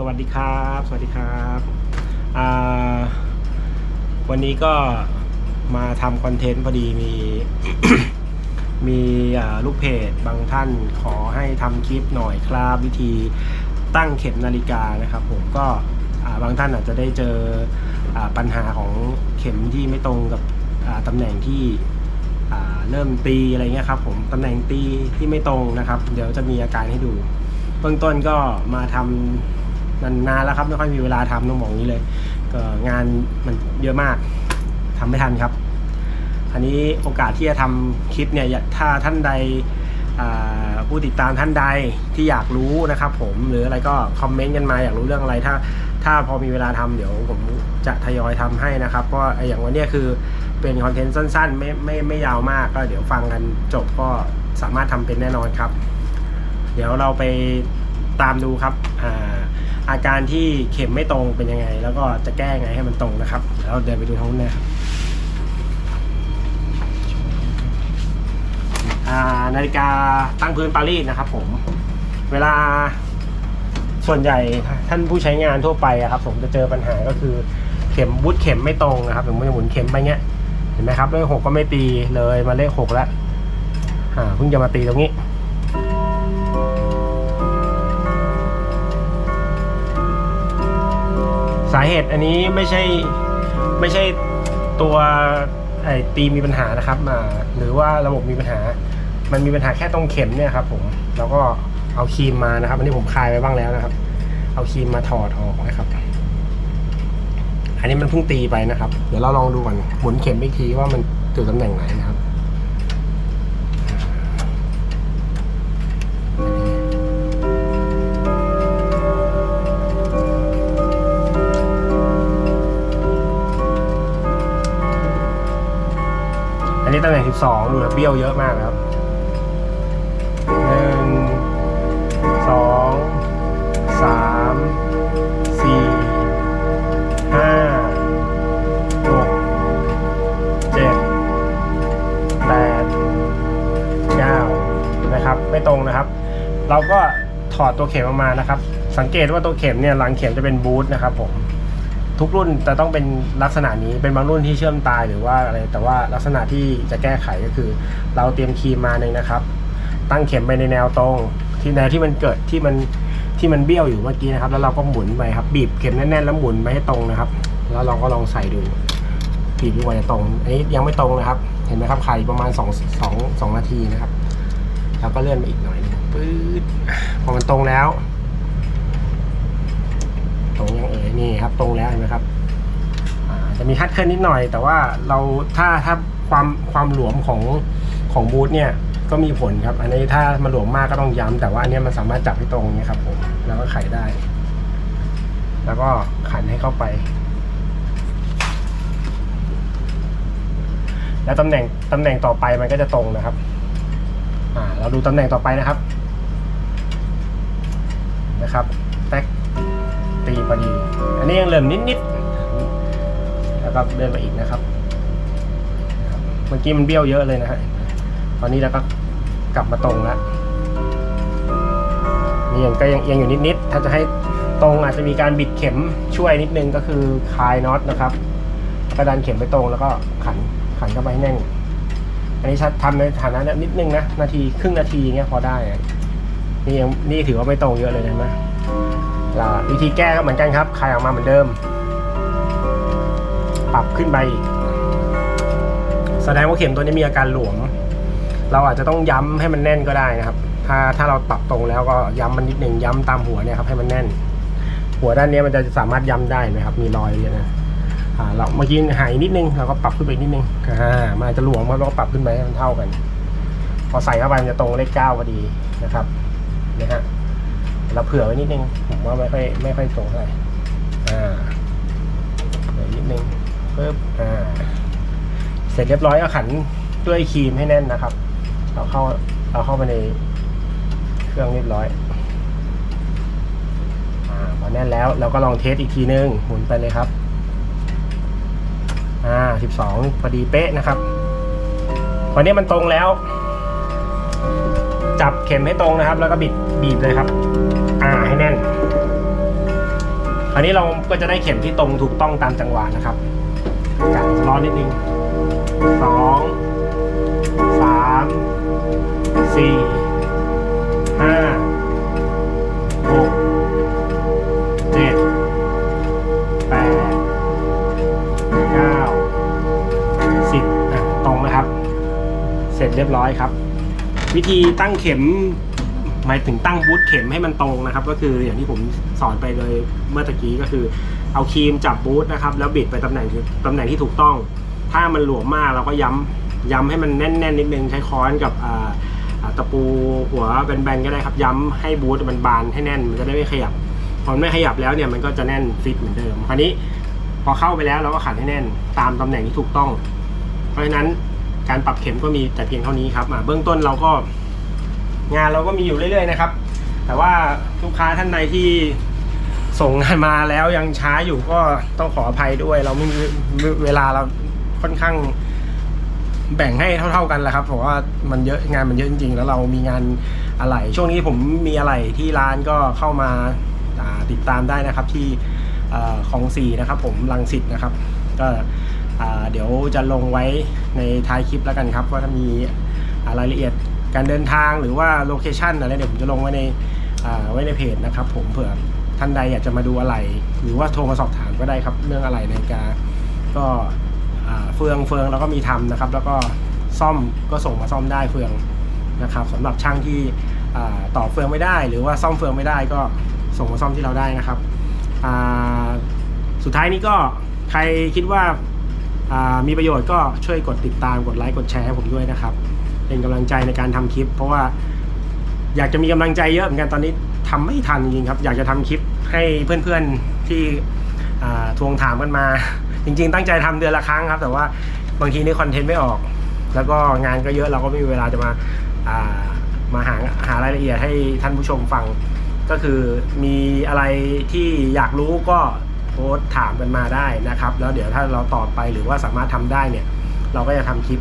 สวัสดีครับ สวัสดีครับวันนี้ก็มาทำคอนเทนต์พอดีมีมีลูกเพจบางท่านขอให้ทำคลิปหน่อยครับวิธีตั้งเข็มนาฬิกานะครับ ผมก็บางท่านอาจจะได้เจออปัญหาของเข็มที่ไม่ตรงกับตำแหน่งที่เริ่มตีอะไรเงี้ยครับผมตำแหน่งตีที่ไม่ตรงนะครับ เดี๋ยวจะมีอาการให้ดู เบื้องต้นก็มาทำ นานแล้วครับไม่ค่อยมีเวลาทำต้องบอกอย่างนี้เลย ก็งานมันเยอะมากทำไม่ทันครับ อันนี้โอกาสที่จะทำคลิปเนี่ยถ้าท่านใดผู้ติดตามท่านใดที่อยากรู้นะครับ ผมหรืออะไรก็คอมเมนต์กันมาอยากรู้เรื่องอะไรถ้า ถ้าพอมีเวลาทำเดี๋ยวผมจะทยอยทำให้นะครับเพราะว่าอย่างวันนี้คือเป็นคอนเทนต์สั้นๆ ไม่ไม่ไม่ยาวมากก็เดี๋ยวฟังกันจบก็สามารถทำเป็นแน่นอนครับ เดี๋ยวเราไปตามดูครับอ่า อาการที่เข็มไม่ตรงเป็นยังไง แล้วก็จะแก้ยังไงให้มันตรงนะครับเดี๋ยวเราเดินไปดูท้องนนะครับนาฬิกาตั้งพื้นปารีสนะครับผมเวลาส่วนใหญ่ท่านผู้ใช้งานทั่วไปอะครับ ผมจะเจอปัญหาก็คือเข็มบุดเข็มไม่ตรงนะครับผมจะหมุนเข็มไปเงี้ยเห็นไหมครับเลขหกก็ไม่ตีเลยมาเลขหกแล้วเพิ่งจะมาตีตรงนี้าเหตุอันนี้ไม่ใช่ไม่ใช่ตัวไอ้ตีมีปัญหานะครับอ่าหรือว่าระบบมีปัญหา มันมีปัญหาแค่ตรงเข็มเนี่ยครับผมแล้วก็เอาครีมมานะครับ อันนี้ผมคลายไปบ้างแล้วนะครับ เอาครีมมาถอดออกนะครับ อันนี้มันเพิ่งตีไปนะครับ เดี๋ยวเราลองดูก่อนหมุนเข็มอีกทีว่ามันอยู่ตำแหน่งไหนนะครับ อันนี้ตำแหน่ง12ดูแบบเบี้ยวเยอะมากนะครับหนึ่งสองสามสี่ห้าหกเจ็ดแปดเก้านะครับ ไม่ตรงนะครับ เราก็ถอดตัวเข็มออกมานะครับ สังเกตว่าตัวเข็มเนี่ยหลังเข็มจะเป็นบูทนะครับผม ทุกรุ่นจะต้องเป็นลักษณะนี้เป็นบางรุ่นที่เชื่อมตายหรือว่าอะไรแต่ว่าลักษณะที่จะแก้ไขก็คือ เราเตรียมครีมมาหนึ่งนะครับ ตั้งเข็มไปในแนวตรง ที่แนวที่มันเกิดที่มันที่มันเบี้ยวอยู่เมื่อกี้นะครับ แล้วเราก็หมุนไปครับ บีบเข็มแน่นๆแล้วหมุนไปให้ตรงนะครับ แล้วเราก็ลองใส่ดูบีบดูว่าจะตรงอันนี้ยังไม่ตรงนะครับ เห็นไหมครับไข่ประมาณ2 2 2นาทีนะครับ แล้วก็เลื่อนมาอีกหน่อยนึงปื๊ดพอมันตรงแล้ว ตรงยังเอ่ยนี่ครับตรงแล้วเห็นไหมครับจะมีคัดเคลื่อนนิดหน่อย แต่ว่าเราถ้าถ้าความความหลวมของของบูทเนี่ยก็มีผลครับ อันนี้ถ้ามันหลวมมากก็ต้องย้ำแต่ว่าอันนี้มันสามารถจับให้ตรงนี่ครับผมแล้วก็ไขได้ แล้วก็ขันให้เข้าไป แล้วตำแหน่งตำแหน่งต่อไปมันก็จะตรงนะครับอ่าเราดูตำแหน่งต่อไปนะครับนะครับีพอดี อันนี้ยังเหลื่อมนิดๆแล้วก็เดินไปอีกนะครับ เมื่อกี้มันเบี้ยวเยอะเลยนะฮะ ตอนนี้เราก็กลับมาตรงแล้วนี่ยังก็ยังเอียงอยู่นิดๆถ้าจะให้ตรงอาจจะมีการบิดเข็มช่วยนิดนึงก็คือคลายน็อตนะครับกระดันเข็มไปตรงแล้วก็ขันขันเข้าไปให้แน่น อันนี้ชัดทำในฐานะนี้นิดนึงนะ นาทีครึ่งนาทีเงี้ยพอได้ นี่ยังนี่ถือว่าไม่ตรงเยอะเลยเห็นไหม ววิธีแก้ก็เหมือนกันครับคลายออกมาเหมือนเดิม ปรับขึ้นไปอีกแสดงว่าเข็มตัวนี้มีอาการหลวม เราอาจจะต้องย้ำให้มันแน่นก็ได้นะครับ ถ้าถ้าเราปรับตรงแล้วก็ย้ำมันนิดหนึ่งย้ำตามหัวเนี่ยครับให้มันแน่น หัวด้านนี้มันจะสามารถย้ำได้ไหมครับ มีรอยเนี่ยนะเราเมื่อกี้หายนิดนึงเราก็ปรับขึ้นไปนิดนึงอ่ามันอาจจะหลวมเราก็ปรับขึ้นไปให้มันเท่ากัน พอใส่เข้าไปมันจะตรงเลขเก้าพอดีนะครับนะฮะ เราเผื่อไว้นิดนึง ผมว่าไม่ค่อยไม่ค่อยตรงเท่าไหร่อ่าเดี๋ยวนิดนึงปึ๊บอ่า เสร็จเรียบร้อยก็ขันด้วยครีมให้แน่นนะครับ เราเข้าเราเข้าไปในเครื่องเรียบร้อยอ่าพอแน่นแล้วเราก็ลองเทสอีกทีนึง หมุนไปเลยครับอ่าสิบสองพอดีเป๊ะนะครับวันนี้มันตรงแล้ว จับเข็มให้ตรงนะครับ แล้วก็บิดบีบเลยครับ อ่าให้แน่น คราวนี้เราก็จะได้เข็มที่ตรงถูกต้องตามจังหวะนะครับกัดร้อนนิดนึงสองสามสี่ห้าหกเจ็ดแปดเก้าสิบตรงนะครับ เสร็จเรียบร้อยครับ วิธีตั้งเข็ม หมายถึงตั้งบูทเข็มให้มันตรงนะครับ ก็คืออย่างที่ผมสอนไปเลยเมื่อตะกี้ก็คือ เอาครีมจับบูทนะครับ แล้วบิดไปตำแหน่งตำแหน่งที่ถูกต้อง ถ้ามันหลวมมากเราก็ย้ำย้ำให้มันแน่นๆนิดนึงใช้ค้อนกับตะปูหัวแบนๆก็ได้ครับ ย้ำให้บูทมันบานให้แน่นมันจะได้ไม่ขยับพอไม่ขยับแล้วเนี่ยมันก็จะแน่นฟิตเหมือนเดิมคราวนี้พอเข้าไปแล้วเราก็ขันให้แน่นตามตำแหน่งที่ถูกต้อง เพราะฉะนั้นการปรับเข็มก็มีแต่เพียงเท่านี้ครับเบื้องต้นเราก็ งานเราก็มีอยู่เรื่อยๆนะครับ แต่ว่าลูกค้าท่านใดที่ส่งงานมาแล้วยังช้าอยู่ก็ต้องขออภัยด้วย เราไม่มีเวลาเราค่อนข้างแบ่งให้เท่า ๆกันแหละครับเพราะว่ามันเยอะงานมันเยอะจริงๆ แล้วเรามีงานอะไหล่ช่วงนี้ผมมีอะไหล่ที่ร้านก็เข้ามาาติดตามได้นะครับที่ของสี่นะครับ ผมลังสิตนะครับ ก็เดี๋ยวจะลงไว้ในท้ายคลิปแล้วกันครับ ว่าถ้ามีอ่ารายละเอียด การเดินทางหรือว่าโลเคชันอะไรเดี๋ยวผมจะลงไว้ในอ่าไว้ในเพจนะครับผมเผื่อท่านใดอยากจะมาดูอะไร หรือว่าโทรมาสอบถามก็ได้ครับ เรื่องอะไรในกาก็อ่าเฟืองเฟืองเราก็มีทำนะครับ แล้วก็ซ่อมก็ส่งมาซ่อมได้เฟืองนะครับสำหรับช่างที่อ่าต่อเฟืองไม่ได้ หรือว่าซ่อมเฟืองไม่ได้ก็ส่งมาซ่อมที่เราได้นะครับอ่าสุดท้ายนี้ก็ใครคิดว่าอ่ามีประโยชน์ก็ช่วยกดติดตามกดไลค์กดแชร์ให้ผมด้วยนะครับ เป็นกำลังใจในการทำคลิป เพราะว่าอยากจะมีกำลังใจเยอะเหมือนกันตอนนี้ทำไม่ทันจริงครับ อยากจะทำคลิปให้เพื่อนๆที่ทวงถามกันมา จริง ๆ ตั้งใจทำเดือนละครั้งครับ แต่ว่าบางทีนี่คอนเทนต์ไม่ออก แล้วก็งานก็เยอะเราก็ไม่มีเวลาจะมาามาหาหารายละเอียดให้ท่านผู้ชมฟัง ก็คือมีอะไรที่อยากรู้ก็โพสต์ถามกันมาได้นะครับ แล้วเดี๋ยวถ้าเราตอบไปหรือว่าสามารถทำได้เนี่ย เราก็จะทำคลิป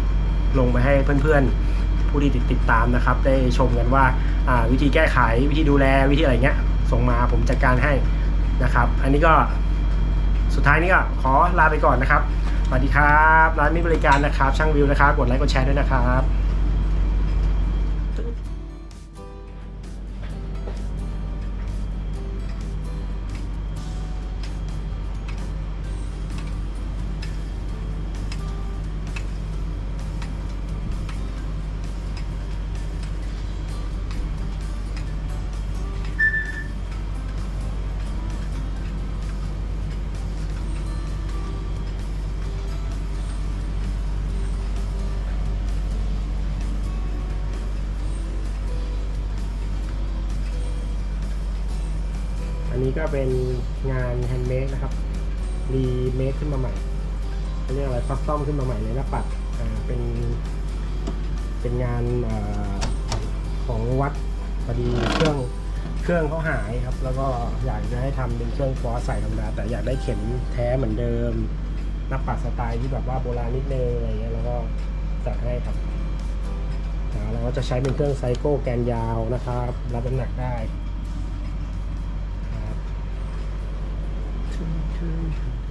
ลงไปให้เพื่อนๆ ผู้ที่ติดติดตามนะครับ ได้ชมกันว่าอ่าวิธีแก้ไขวิธีดูแลวิธีอะไรเงี้ยส่งมาผมจัดการให้นะครับ อันนี้ก็สุดท้ายนี้ก็ขอลาไปก่อนนะครับสวัสดีครับ ร้านมีบริการนะครับ ช่างวิวนะครับ กดไลค์กดแชร์ด้วยนะครับ ก็เป็นงานแฮนด์เมดนะครับ รีเมคขึ้นมาใหม่เขาเรียกอะไรคัสตอมขึ้นมาใหม่เลยหน้าปัดเป็น เป็นงานอาของวัดพอดีเครื่องเครื่องเขาหายครับ แล้วก็อยากจะให้ทำเป็นเครื่องฟอสใส่ธรรมดาแต่อยากได้เข็มแท้เหมือนเดิมหน้าปัดสไตล์ที่แบบว่าโบราณนิดนึงอะไรเงี้ยแล้วก็จัดให้ครับเราก็จะใช้เป็นเครื่องไซโก้แกนยาวนะครับ รับน้ำหนักได้ ครับ